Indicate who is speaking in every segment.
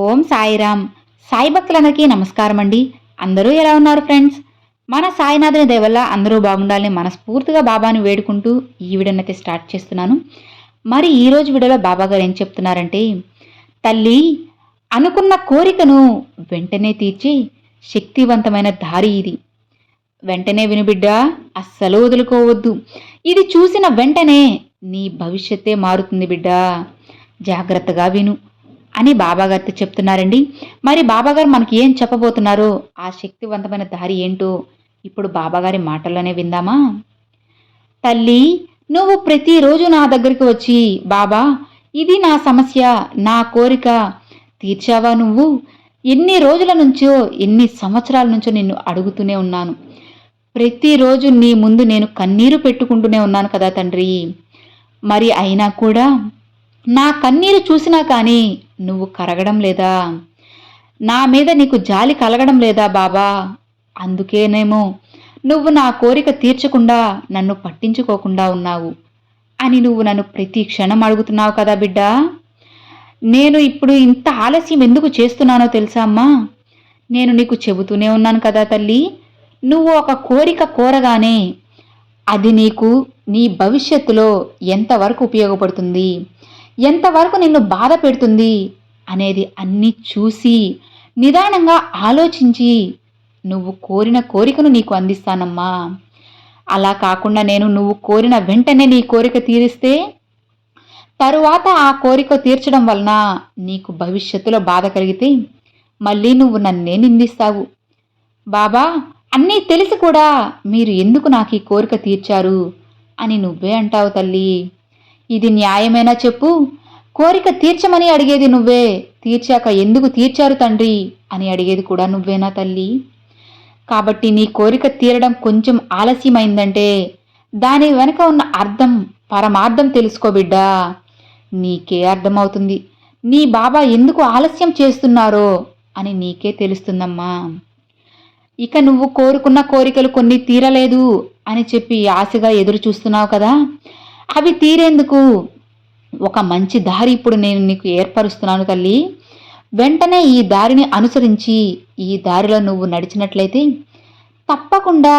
Speaker 1: ఓం సాయిరామ్. సాయి భక్తులందరికీ నమస్కారం అండి అందరూ ఎలా ఉన్నారు ఫ్రెండ్స్? మన సాయినాథుని దయవల్ల అందరూ బాగుండాలని మనస్ఫూర్తిగా బాబాని వేడుకుంటూ ఈ వీడియోనైతే స్టార్ట్ చేస్తున్నాను. మరి ఈ రోజు వీడియోలో బాబా గారు ఏం చెప్తున్నారంటే తల్లి అనుకున్న కోరికను వెంటనే తీర్చి శక్తివంతమైన దారి ఇది. వెంటనే వినుబిడ్డ అస్సలు వదులుకోవద్దు. ఇది చూసిన వెంటనే నీ భవిష్యత్తే మారుతుంది బిడ్డ. జాగ్రత్తగా విను. అని బాబాగారితో చెప్తున్నారండి. మరి బాబాగారు మనకి ఏం చెప్పబోతున్నారు? ఆ శక్తివంతమైన దారి ఏంటో ఇప్పుడు బాబాగారి మాటల్లోనే విందామా? తల్లి నువ్వు ప్రతిరోజు నా దగ్గరికి వచ్చి బాబా ఇది నా సమస్య నా కోరిక. తీర్చావా నువ్వు? ఎన్ని రోజుల నుంచో ఎన్ని సంవత్సరాల నుంచో నిన్ను అడుగుతూనే ఉన్నాను. ప్రతిరోజు నీ ముందు నేను కన్నీరు పెట్టుకుంటూనే ఉన్నాను కదా తండ్రి. మరి అయినా కూడా నా కన్నీరు చూసినా కానీ నువ్వు కరగడం లేదా? నా మీద నీకు జాలి కలగడం లేదా బాబా? అందుకేనేమో నువ్వు నా కోరిక తీర్చకుండా నన్ను పట్టించుకోకుండా ఉన్నావు అని నువ్వు నన్ను ప్రతి క్షణం అడుగుతున్నావు కదా బిడ్డ? నేను ఇప్పుడు ఇంత ఆలస్యం ఎందుకు చేస్తున్నానో తెలుసా అమ్మా? నేను నీకు చెబుతూనే ఉన్నాను కదా తల్లి. నువ్వు ఒక కోరిక కోరగానే అది నీకు నీ భవిష్యత్తులో ఎంతవరకు ఉపయోగపడుతుంది? ఎంతవరకు నిన్ను బాధ పెడుతుంది అనేది అన్నీ చూసి నిదానంగా ఆలోచించి నువ్వు కోరిన కోరికను నీకు అందిస్తానమ్మా. అలా కాకుండా నేను నువ్వు కోరిన వెంటనే నీ కోరిక తీరిస్తే తరువాత ఆ కోరిక తీర్చడం వలన నీకు భవిష్యత్తులో బాధ కలిగితే మళ్ళీ నువ్వు నన్నే నిందిస్తావు. బాబా అన్నీ తెలిసి కూడా మీరు ఎందుకు నాకు ఈ కోరిక తీర్చారు? అని నువ్వే అంటావు తల్లి. ఇది న్యాయమేనా చెప్పు? కోరిక తీర్చమని అడిగేది నువ్వే. తీర్చాక ఎందుకు తీర్చారు తండ్రి? అని అడిగేది కూడా నువ్వేనా తల్లి? కాబట్టి నీ కోరిక తీరడం కొంచెం ఆలస్యమైందంటే దాని వెనుక ఉన్న అర్థం పరమార్థం తెలుసుకో బిడ్డా. నీకే అర్థమవుతుంది. నీ బాబా ఎందుకు ఆలస్యం చేస్తున్నారో అని నీకే తెలుస్తుందమ్మా. ఇక నువ్వు కోరుకున్న కోరికలు కొన్ని తీరలేదు అని చెప్పి ఆశగా ఎదురు చూస్తున్నావు కదా. అవి తీరేందుకు? ఒక మంచి దారి ఇప్పుడు నేను నీకు ఏర్పరుస్తున్నాను తల్లి. వెంటనే ఈ దారిని అనుసరించి ఈ దారిలో నువ్వు నడిచినట్లయితే తప్పకుండా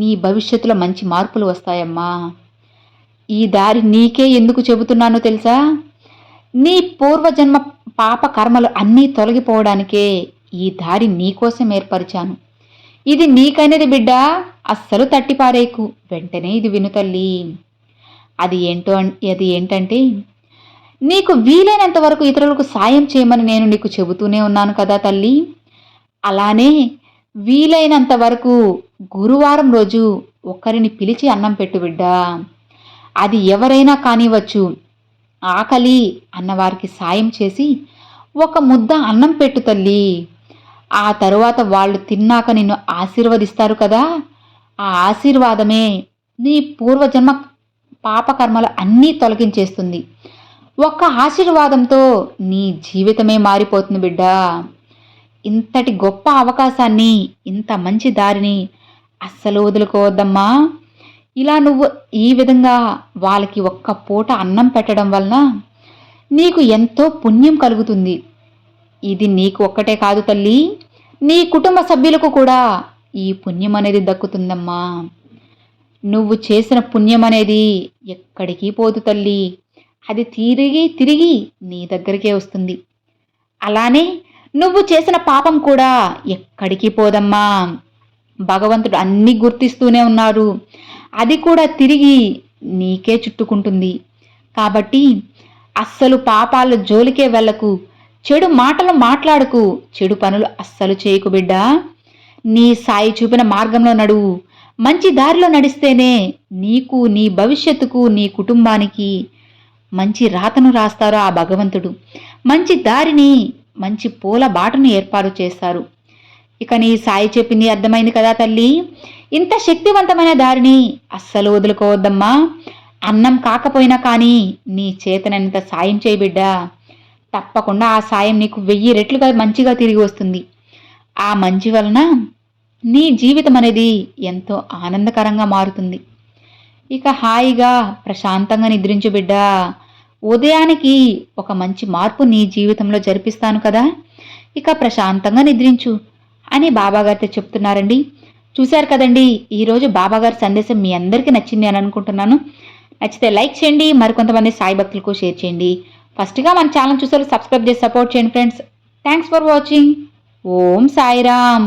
Speaker 1: నీ భవిష్యత్తులో మంచి మార్పులు వస్తాయమ్మా. ఈ దారి నీకే ఎందుకు చెబుతున్నానో తెలుసా? నీ పూర్వజన్మ పాప కర్మలు అన్నీ తొలగిపోవడానికే ఈ దారి నీకోసం ఏర్పరిచాను. ఇది నీకైనది బిడ్డ అస్సలు తట్టిపారేకు. వెంటనే ఇది విను తల్లి. అది ఏంటో అది ఏంటంటే నీకు వీలైనంత వరకు ఇతరులకు సాయం చేయమని నేను నీకు చెబుతూనే ఉన్నాను కదా తల్లి. అలానే వీలైనంత వరకు గురువారం రోజు ఒక్కరిని పిలిచి అన్నం పెట్టు బిడ్డా. అది ఎవరైనా కానివచ్చు ఆకలి అన్నవారికి సాయం చేసి ఒక ముద్ద అన్నం పెట్టు తల్లి. ఆ తరువాత వాళ్ళు తిన్నాక నిన్ను ఆశీర్వదిస్తారు కదా. ఆ ఆశీర్వాదమే నీ పూర్వజన్మ పాపకర్మలు అన్నీ తొలగించేస్తుంది. ఒక్క ఆశీర్వాదంతో నీ జీవితమే మారిపోతుంది బిడ్డా. ఇంతటి గొప్ప అవకాశాన్ని ఇంత మంచి దారిని అస్సలు వదులుకోవద్దమ్మా. ఇలా నువ్వు ఈ విధంగా వాళ్ళకి ఒక్క పూట అన్నం పెట్టడం వలన నీకు ఎంతో పుణ్యం కలుగుతుంది. ఇది నీకు ఒక్కటే కాదు తల్లి. నీ కుటుంబ సభ్యులకు కూడా ఈ పుణ్యం అనేది దక్కుతుందమ్మా. నువ్వు చేసిన పుణ్యం అనేది ఎక్కడికి పోదు తల్లి. అది తిరిగి తిరిగి నీ దగ్గరికే వస్తుంది. అలానే నువ్వు చేసిన పాపం కూడా ఎక్కడికి పోదమ్మా? భగవంతుడు అన్నీ గుర్తిస్తూనే ఉన్నారు. అది కూడా తిరిగి నీకే చుట్టుకుంటుంది. కాబట్టి అస్సలు పాపాల జోలికే వెళ్ళకు. చెడు మాటలు మాట్లాడకు. చెడు పనులు అస్సలు చేయకు బిడ్డా. నీ సాయి చూపిన మార్గంలో నడువు. మంచి దారిలో నడిస్తేనే నీకు నీ భవిష్యత్తుకు నీ కుటుంబానికి మంచి రాతను రాస్తారు ఆ భగవంతుడు. మంచి దారిని మంచి పూల బాటను ఏర్పాటు చేస్తారు. ఇక నీ సాయి చెప్పింది అర్థమైంది కదా తల్లి? ఇంత శక్తివంతమైన దారిని అస్సలు వదులుకోవద్దమ్మా. అన్నం కాకపోయినా కానీ నీ చేతనంత సాయం చేయబిడ్డా తప్పకుండా ఆ సాయం నీకు వెయ్యి రెట్లుగా మంచిగా తిరిగి వస్తుంది. ఆ మంచి వలన నీ జీవితం అనేది ఎంతో ఆనందకరంగా మారుతుంది. ఇక హాయిగా ప్రశాంతంగా నిద్రించు బిడ్డ ఉదయానికి ఒక మంచి మార్పు నీ జీవితంలో జరిపిస్తాను కదా. ఇక ప్రశాంతంగా నిద్రించు అని బాబాగారితో చెప్తున్నారండి. చూశారు కదండి ఈరోజు బాబాగారి సందేశం మీ అందరికీ నచ్చింది అని అనుకుంటున్నాను. నచ్చితే లైక్ చేయండి మరికొంతమంది సాయి భక్తులకు షేర్ చేయండి. ఫస్ట్గా మన ఛానల్ చూసారు సబ్స్క్రైబ్ చేసి సపోర్ట్ చేయండి friends. Thanks for watching. Om Sairam.